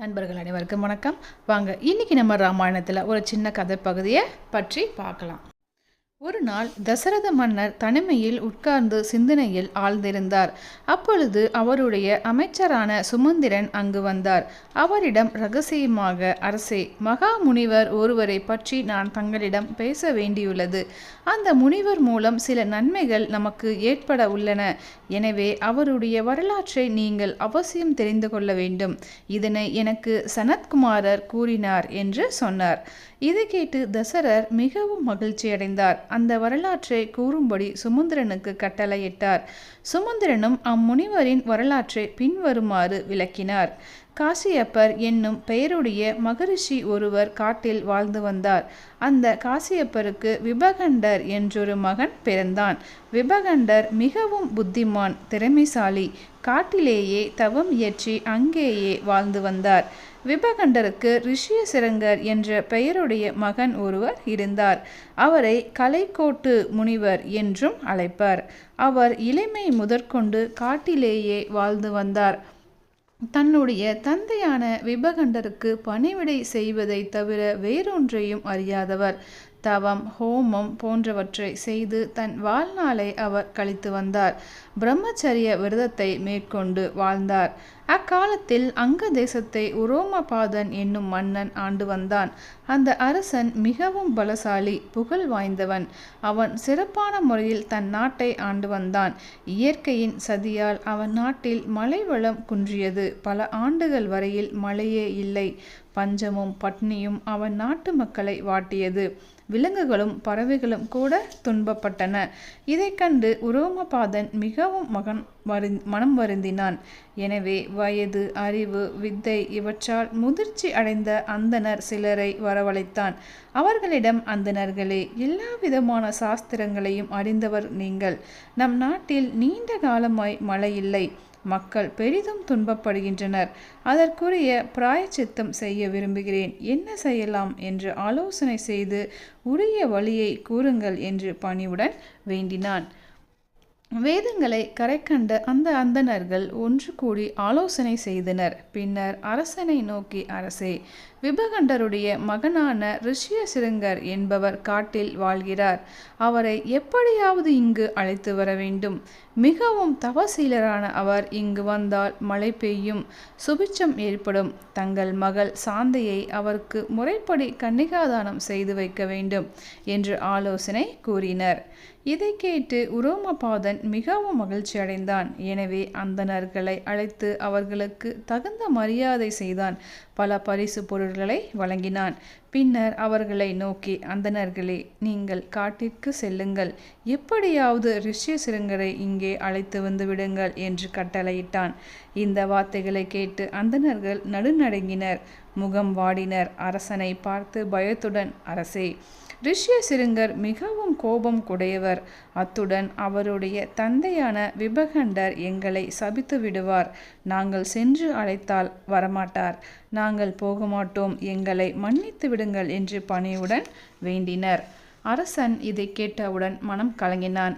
நண்பர்கள் அனைவருக்கும் வணக்கம். வாங்க இன்னைக்கு நம்ம ராமாயணத்தில் ஒரு சின்ன கதை பகுதியை பற்றி பார்க்கலாம். ஒரு நாள் தசரத மன்னர் தனிமையில் உட்கார்ந்து சிந்தனையில் ஆழ்ந்திருந்தார். அப்பொழுது அவருடைய அமைச்சரான சுமந்திரன் அங்கு வந்தார். அவரிடம் ரகசியமாக அரசே மகா முனிவர் ஒருவரை பற்றி நான் தங்களிடம் பேச வேண்டியுள்ளது. அந்த முனிவர் மூலம் சில நன்மைகள் நமக்கு ஏற்பட உள்ளன. எனவே அவருடைய வரலாற்றை நீங்கள் அவசியம் தெரிந்து கொள்ள வேண்டும். இதனை எனக்கு சனத்குமாரர் கூறினார் என்று சொன்னார். இதை கேட்டு தசரர் மிகவும் மகிழ்ச்சியடைந்தார். அந்த வரலாற்றை கூறும்படி சுமந்திரனுக்கு கட்டளையிட்டார். சுமந்திரனும் அம்முனிவரின் வரலாற்றை பின்வருமாறு விளக்கினார். காசியப்பர் என்னும் பெயருடைய மகரிஷி ஒருவர் காட்டில் வாழ்ந்து வந்தார். அந்த காசியப்பருக்கு விபகண்டர் என்றொரு மகன் பிறந்தான். விபகண்டர் மிகவும் புத்திமான் திறமைசாலி காட்டிலேயே தவம் இயற்றி அங்கேயே வாழ்ந்து வந்தார். விபகண்டருக்கு ரிஷிய சிரங்கர் என்ற பெயருடைய மகன் ஒருவர் இருந்தார். அவரை கலைக்கோட்டு முனிவர் என்றும் அழைப்பார். அவர் இளமை முதற்கொண்டு காட்டிலேயே வாழ்ந்து வந்தார். தன்னுடைய தந்தையான விபகண்டருக்கு பணிவிடை செய்வதை தவிர வேறொன்றையும் அறியாதவர். தவம் ஹோமம் போன்றவற்றை செய்து தன் வாழ்நாளை அவர் கழித்து வந்தார். பிரம்மச்சரிய விரதத்தை மேற்கொண்டு வாழ்ந்தார். அக்காலத்தில் அங்க தேசத்தை உரோமபாதன் என்னும் மன்னன் ஆண்டு வந்தான். அந்த அரசன் மிகவும் பலசாலி புகழ் வாய்ந்தவன். அவன் சிறப்பான முறையில் தன் நாட்டை ஆண்டு வந்தான். இயற்கையின் சதியால் அவன் நாட்டில் மழை வளம் குன்றியது. பல ஆண்டுகள் வரையில் மழையே இல்லை. பஞ்சமும் பட்னியும் அவன் நாட்டு மக்களை வாட்டியது. விலங்குகளும் பறவைகளும் கூட துன்பப்பட்டன. இதை கண்டு உரோமபாதன் மிகவும் மகன் வரு மனம் வருந்தினான். எனவே வயது அறிவு வித்தை இவற்றால் முதிர்ச்சி அடைந்த அந்தனர் சிலரை வரவழைத்தான். அவர்களிடம் அந்தனர்களே எல்லா விதமான சாஸ்திரங்களையும் அறிந்தவர் நீங்கள். நம் நாட்டில் நீண்ட காலமாய் மழை இல்லை. மக்கள் பெரிதும் துன்பப்படுகின்றனர். அதற்குரிய பிராயச்சித்தம் செய்ய விரும்புகிறேன். என்ன செய்யலாம்? என்று ஆலோசனை செய்து உரிய வழியை கூறுங்கள் என்று பணிவுடன் வேண்டினான். வேதங்களை கரைக்கண்ட அந்த அந்தணர்கள் ஒன்று கூடி ஆலோசனை செய்தனர். பின்னர் அரசனை நோக்கி அரசே விபகண்டருடைய மகனான ரிஷிய சிருங்கர் என்பவர் காட்டில் வாழ்கிறார். அவரை எப்படியாவது இங்கு அழைத்து வர வேண்டும். மிகவும் தவசீலரான அவர் இங்கு வந்தால் மழை பெய்யும் சுபிச்சம் ஏற்படும். தங்கள் மகள் சாந்தையை அவருக்கு முறைப்படி கன்னிகாதானம் செய்து வைக்க வேண்டும் என்று ஆலோசனை கூறினர். இதை கேட்டு உரோமபாதன் மிகவும் மகிழ்ச்சி அடைந்தான். எனவே அந்தணர்களை அழைத்து அவர்களுக்கு தகுந்த மரியாதை செய்தான். பல பரிசு பொருள்களை வழங்கினான். பின்னர் அவர்களை நோக்கி அந்தனர்களே நீங்கள் காட்டிற்கு செல்லுங்கள். எப்படியாவது ரிஷ்ய சிறுங்கரை இங்கே அழைத்து வந்து விடுங்கள் என்று கட்டளையிட்டான். இந்த வார்த்தைகளை கேட்டு அந்தணர்கள் நடுநடுங்கினர். முகம் வாடினர். அரசனை பார்த்து பயத்துடன் அரசே ரிஷ்ய சிருங்கர் மிகவும் கோபம் குடையவர். அத்துடன் அவருடைய தந்தையான விபகண்டர் எங்களை சபித்து விடுவார். நாங்கள் சென்று அழைத்தால் வரமாட்டார். நாங்கள் போக மாட்டோம் எங்களை மன்னித்து விடுங்கள் என்று பணியுடன் வேண்டினர். அரசன் இதை கேட்டவுடன் மனம் கலங்கினான்.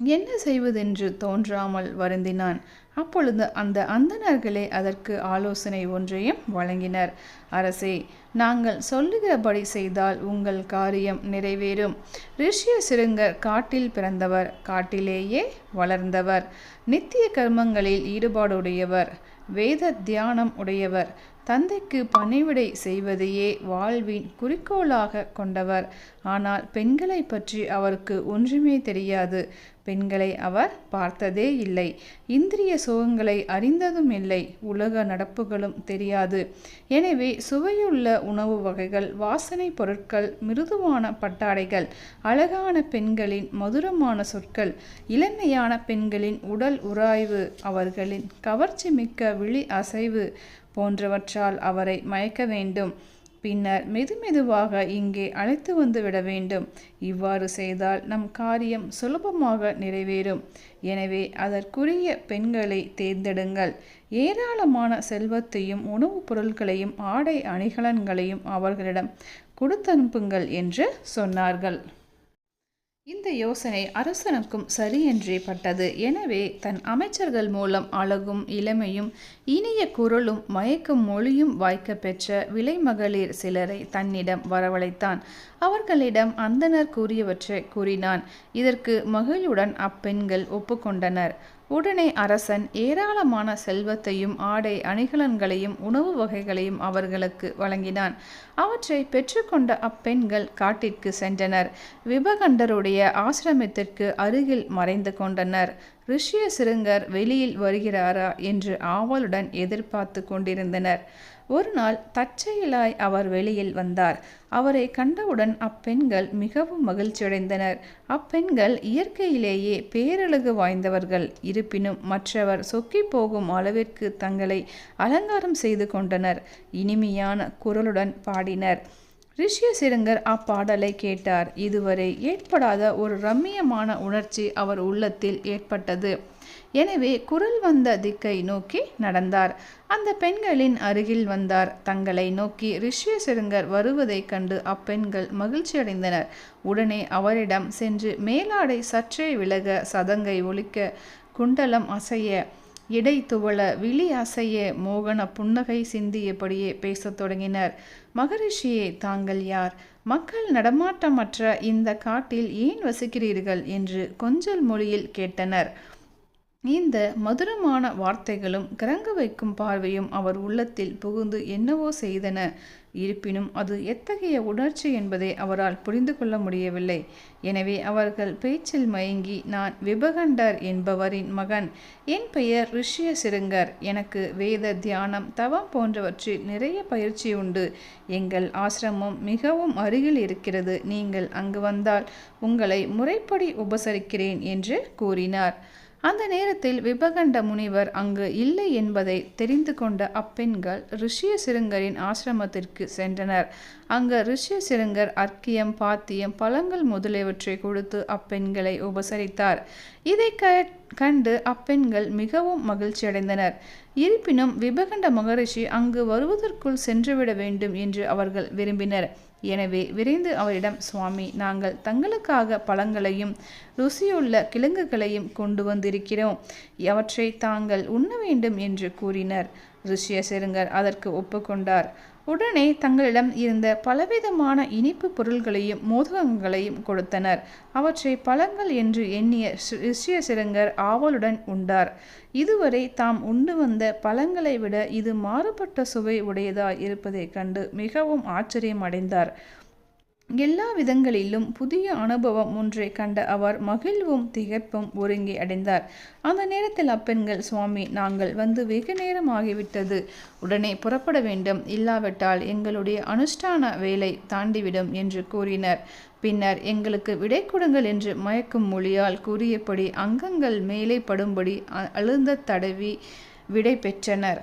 என்ன செய்வதென்று தோன்றாமல் வருந்தினான். அப்பொழுது அந்த அந்தனர்களே அதற்கு ஆலோசனை ஒன்றையும் வழங்கினர். அரசே நாங்கள் சொல்லுகிறபடி செய்தால் உங்கள் காரியம் நிறைவேறும். ரிஷிய சிறுங்கர் காட்டில் பிறந்தவர் காட்டிலேயே வளர்ந்தவர். நித்திய கர்மங்களில் ஈடுபாடுடையவர் வேத தியானம் உடையவர். தந்தைக்கு பணிவிடை செய்வதையே வாழ்வின் குறிக்கோளாக கொண்டவர். ஆனால் பெண்களை பற்றி அவருக்கு ஒன்றுமே தெரியாது. பெண்களை அவர் பார்த்ததே இல்லை. இந்திரிய சுகங்களை அறிந்ததும் இல்லை. உலக நடப்புகளும் தெரியாது. எனவே சுவையுள்ள உணவு வகைகள் வாசனை பொருட்கள் மிருதுவான பட்டாடைகள் அழகான பெண்களின் மதுரமான சொற்கள் இளமையான பெண்களின் உடல் உராய்வு அவர்களின் கவர்ச்சி மிக்க விழி அசைவு போன்றவற்றால் அவரை மயக்க வேண்டும். பின்னர் மெதுமெதுவாக இங்கே அழைத்து வந்து விட வேண்டும். இவ்வாறு செய்தால் நம் காரியம் சுலபமாக நிறைவேறும். எனவே அதற்குரிய பெண்களை தேர்ந்தெடுங்கள். ஏராளமான செல்வத்தையும் உணவுப் பொருட்களையும் ஆடை அணிகலன்களையும் அவர்களிடம் கொடுத்தனுப்புங்கள் என்று சொன்னார்கள். இந்த யோசனை அரசனுக்கும் சரியென்றே பட்டது. எனவே தன் அமைச்சர்கள் மூலம் அழகும் இளமையும் இனிய குரலும் மயக்கும் மொழியும் வாய்க்க பெற்ற விலைமகளிர் சிலரை தன்னிடம் வரவழைத்தான். அவர்களிடம் அந்தனர் கூறியவற்றை கூறினான். இதற்கு மகிழ்வுடன் அப்பெண்கள் ஒப்புக்கொண்டனர். உடனே அரசன் ஏராளமான செல்வத்தையும் ஆடை அணிகலன்களையும் உணவு வகைகளையும் அவர்களுக்கு வழங்கினான். அவற்றை பெற்றுக்கொண்ட அப்பெண்கள் காட்டிற்கு சென்றனர். விபகண்டருடைய ஆசிரமத்திற்கு அருகில் மறைந்து கொண்டனர். ரிஷிய சிறுங்கர் வெளியில் வருகிறாரா என்று ஆவலுடன் எதிர்பார்த்து கொண்டிருந்தனர். ஒரு நாள் தற்செயலாய் அவர் வெளியில் வந்தார். அவரை கண்டவுடன் அப்பெண்கள் மிகவும் மகிழ்ச்சியடைந்தனர். அப்பெண்கள் இயற்கையிலேயே பேரழகு வாய்ந்தவர்கள். இருப்பினும் மற்றவர் சொக்கி போகும் அளவிற்கு தங்களை அலங்காரம் செய்து கொண்டனர். இனிமையான குரலுடன் பாடினர். ரிஷிய சிறுங்கர் அப்பாடலை கேட்டார். இதுவரை ஏற்படாத ஒரு ரம்மியமான உணர்ச்சி அவர் உள்ளத்தில் ஏற்பட்டது. எனவே குரல் வந்த திக்கை நோக்கி நடந்தார். அந்த பெண்களின் அருகில் வந்தார். தங்களை நோக்கி ரிஷிய சிறுங்கர் வருவதைக் கண்டு அப்பெண்கள் மகிழ்ச்சியடைந்தனர். உடனே அவரிடம் சென்று மேலாடை சற்றே விலக சதங்கை ஒலிக்க குண்டலம் அசைய இடை துவள விழி அசைய மோகன புன்னகை சிந்தியபடியே பேசத் தொடங்கினர். மகரிஷியே தாங்கள் யார்? மக்கள் நடமாட்டமற்ற இந்த காட்டில் ஏன் வசிக்கிறீர்கள்? என்று கொஞ்சல் மொழியில் கேட்டனர். இந்த மதுரமான வார்த்தைகளும் கிறங்க வைக்கும் பார்வையும் அவர் உள்ளத்தில் புகுந்து என்னவோ செய்தன. இருப்பினும் அது எத்தகைய உணர்ச்சி என்பதை அவரால் புரிந்து கொள்ள முடியவில்லை. எனவே அவர்கள் பேச்சில் மயங்கி நான் விபகண்டர் என்பவரின் மகன் என் பெயர் ரிஷிய சிருங்கர் எனக்கு வேத தியானம் தவம் போன்றவற்றில் நிறைய பயிற்சி உண்டு. எங்கள் ஆசிரமம் மிகவும் அருகில் இருக்கிறது. நீங்கள் அங்கு வந்தால் உங்களை முறைப்படி உபசரிக்கிறேன் என்று கூறினார். அந்த நேரத்தில் விபகண்ட முனிவர் அங்கு இல்லை என்பதை தெரிந்து கொண்ட அப்பெண்கள் ரிஷிய சிருங்கரின் ஆசிரமத்திற்கு சென்றனர். அங்கு ரிஷிய சிருங்கர் அர்க்கியம் பாத்தியம் பழங்கள் முதலியவற்றை கொடுத்து அப்பெண்களை உபசரித்தார். இதை க கண்டு அப்பெண்கள் மிகவும் மகிழ்ச்சியடைந்தனர். இருப்பினும் விபகண்ட மகரிஷி அங்கு வருவதற்குள் சென்றுவிட வேண்டும் என்று அவர்கள் விரும்பினர். எனவே விரைந்து அவரிடம் சுவாமி நாங்கள் தங்களுக்காக பழங்களையும் ருசியுள்ள கிழங்குகளையும் கொண்டு வந்திருக்கிறோம். அவற்றை தாங்கள் உண்ண வேண்டும் என்று கூறினர். ருஷிய செருங்கர் அதற்கு ஒப்புக்கொண்டார். உடனே தங்களிடம் இருந்த பலவிதமான இனிப்பு பொருள்களையும் மோதகங்களையும் கொடுத்தனர். அவற்றை பழங்கள் என்று எண்ணிய ரிஷிய சிறங்கர் ஆவலுடன் உண்டார். இதுவரை தாம் உண்டு வந்த பழங்களை விட இது மாறுபட்ட சுவை உடையதாய் இருப்பதைக் கண்டு மிகவும் ஆச்சரியம் அடைந்தார் எல்லா விதங்களிலும் புதிய அனுபவம் ஒன்றை கண்ட அவர் மகிழ்வும் திகைப்பும் ஒருங்கி அடைந்தார். அந்த நேரத்தில் அப்பெண்கள் சுவாமி நாங்கள் வந்து வெகு நேரம் ஆகிவிட்டது. உடனே புறப்பட வேண்டும். இல்லாவிட்டால் எங்களுடைய அனுஷ்டான வேலை தாண்டிவிடும் என்று கூறினர். பின்னர் எங்களுக்கு விடை கொடுங்கள் என்று மயக்கும் மொழியால் கூறியபடி அங்கங்கள் மேலே படும்படி அழுந்த தடவி விடை பெற்றனர்.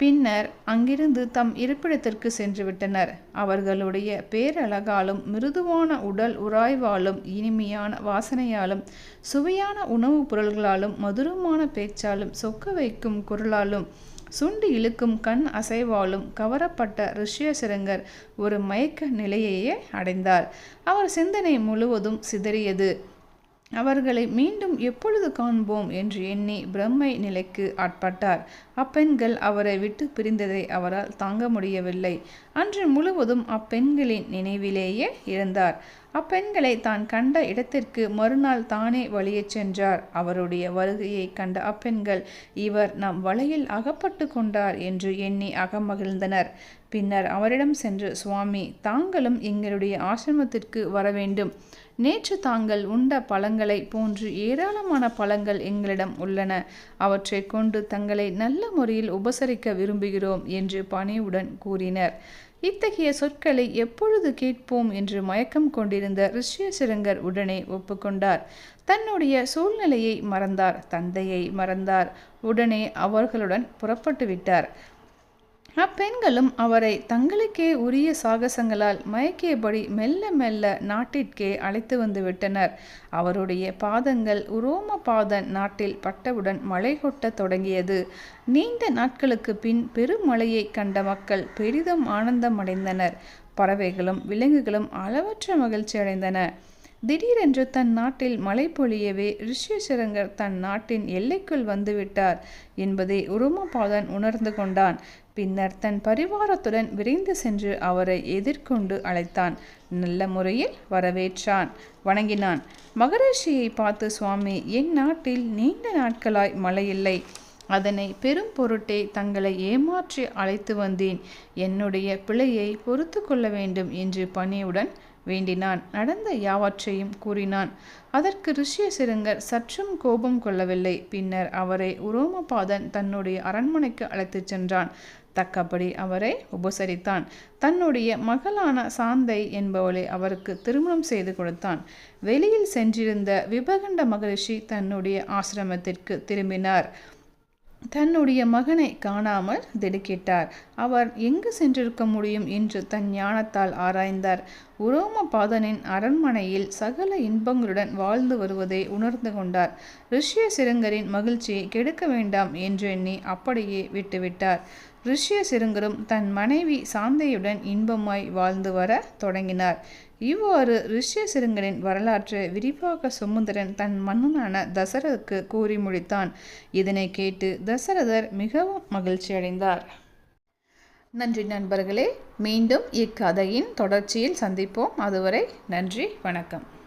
பின்னர் அங்கிருந்து தம் இருப்பிடத்திற்கு சென்று விட்டனர் அவர்களுடைய பேரழகாலும் மிருதுவான உடல் உராய்வாலும் இனிமையான வாசனையாலும் சுவையான உணவுப் பொருள்களாலும் மதுரமான பேச்சாலும் சொக்க வைக்கும் குரலாலும் சுண்டி இழுக்கும் கண் அசைவாலும் கவரப்பட்ட ரிஷிய ஒரு மயக்க நிலையையே அடைந்தார். அவர் சிந்தனை முழுவதும் சிதறியது. அவர்களை மீண்டும் எப்பொழுது காண்போம் என்று எண்ணி பிரம்மை நிலைக்கு ஆட்பட்டார். அப்பெண்கள் அவரை விட்டு பிரிந்ததை அவரால் தாங்க முடியவில்லை. அன்று முழுவதும் அப்பெண்களின் நினைவிலேயே இருந்தார். அப்பெண்களை தான் கண்ட இடத்திற்கு மறுநாள் தானே வழியே சென்றார். அவருடைய வருகையை கண்ட அப்பெண்கள் இவர் நம் வலையில் அகப்பட்டு கொண்டார் என்று எண்ணி அகமகிழ்ந்தனர். பின்னர் அவரிடம் சென்று சுவாமி தாங்களும் எங்களுடைய ஆசிரமத்திற்கு வர வேண்டும். நேற்று தாங்கள் உண்ட பழங்களை போன்று ஏராளமான பழங்கள் எங்களிடம் உள்ளன. அவற்றை கொண்டு தங்களை நல்ல முறையில் உபசரிக்க விரும்புகிறோம் என்று பணிவுடன் கூறினர். இத்தகைய சொற்களை எப்பொழுது கேட்போம் என்று மயக்கம் கொண்டிருந்த ரிஷ்யசிரங்கர் உடனே ஒப்புக்கொண்டார். தன்னுடைய சூழ்நிலையை மறந்தார் தந்தையை மறந்தார். உடனே அவர்களுடன் புறப்பட்டு விட்டார் அப்பெண்களும் அவரை தங்களுக்கே உரிய சாகசங்களால் மயக்கியபடி மெல்ல மெல்ல நாட்டிற்கே அழைத்து வந்து விட்டனர். அவருடைய பாதங்கள் உரோம பாதன் நாட்டில் பட்டவுடன் மழை கொட்டத் தொடங்கியது. நீண்ட நாட்களுக்கு பின் பெருமழையை கண்ட மக்கள் பெரிதும் ஆனந்தம் அடைந்தனர் பறவைகளும் விலங்குகளும் அளவற்ற மகிழ்ச்சி அடைந்தன திடீரென்று தன் நாட்டில் மழை பொழியவே ரிஷ்யசரங்கர் தன் நாட்டின் எல்லைக்குள் வந்துவிட்டார் என்பதை உருமபாதன் உணர்ந்து கொண்டான். பின்னர் தன் பரிவாரத்துடன் விரைந்து சென்று அவரை எதிர்கொண்டு அழைத்தான். நல்ல முறையில் வரவேற்றான். வணங்கினான். மகரிஷியை பார்த்து சுவாமி என் நாட்டில் நீண்ட நாட்களாய் மழையில்லை அதனை பெரும் பொருட்டே தங்களை ஏமாற்றி அழைத்து வந்தேன். என்னுடைய பிழையை பொறுத்து கொள்ள வேண்டும் என்று பணியுடன் வேண்டினான். நடந்த யாவற்றையும் கூறினான். அதற்கு ரிஷியசிருங்கர் சற்றும் கோபம் கொள்ளவில்லை. பின்னர் அவரை உரோமபாதன் தன்னுடைய அரண்மனைக்கு அழைத்துச் சென்றான். தக்கபடி அவரை உபசரித்தான். தன்னுடைய மகளான சாந்தை என்பவளை அவருக்கு திருமணம் செய்து கொடுத்தான். வெளியில் சென்றிருந்த விபகண்ட மகரிஷி தன்னுடைய ஆசிரமத்திற்கு திரும்பினார். தன்னுடைய மகனை காணாமல் திடுக்கிட்டார். அவர் எங்கு சென்றிருக்க முடியும் என்று தன் ஞானத்தால் ஆராய்ந்தார். உரோமபாதனின் அரண்மனையில் சகல இன்பங்களுடன் வாழ்ந்து வருவதை உணர்ந்து கொண்டார். ரிஷ்ய சிரங்கரின் மகிழ்ச்சியை கெடுக்க வேண்டாம் என்று எண்ணி அப்படியே விட்டுவிட்டார். ரிஷ்ய சிறுங்கரும் தன் மனைவி சாந்தையுடன் இன்பமாய் வாழ்ந்து வர தொடங்கினார். இவ்வாறு ரிஷ்ய சிறுங்கரின் வரலாற்றை விரிவாக சுமுந்தரன் தன் மன்னனான தசரதுக்கு கூறி முடித்தான். இதனை கேட்டு தசரதர் மிகவும் மகிழ்ச்சியடைந்தார் நன்றி நண்பர்களே மீண்டும் இக்கதையின் தொடர்ச்சியில் சந்திப்போம். அதுவரை நன்றி வணக்கம்.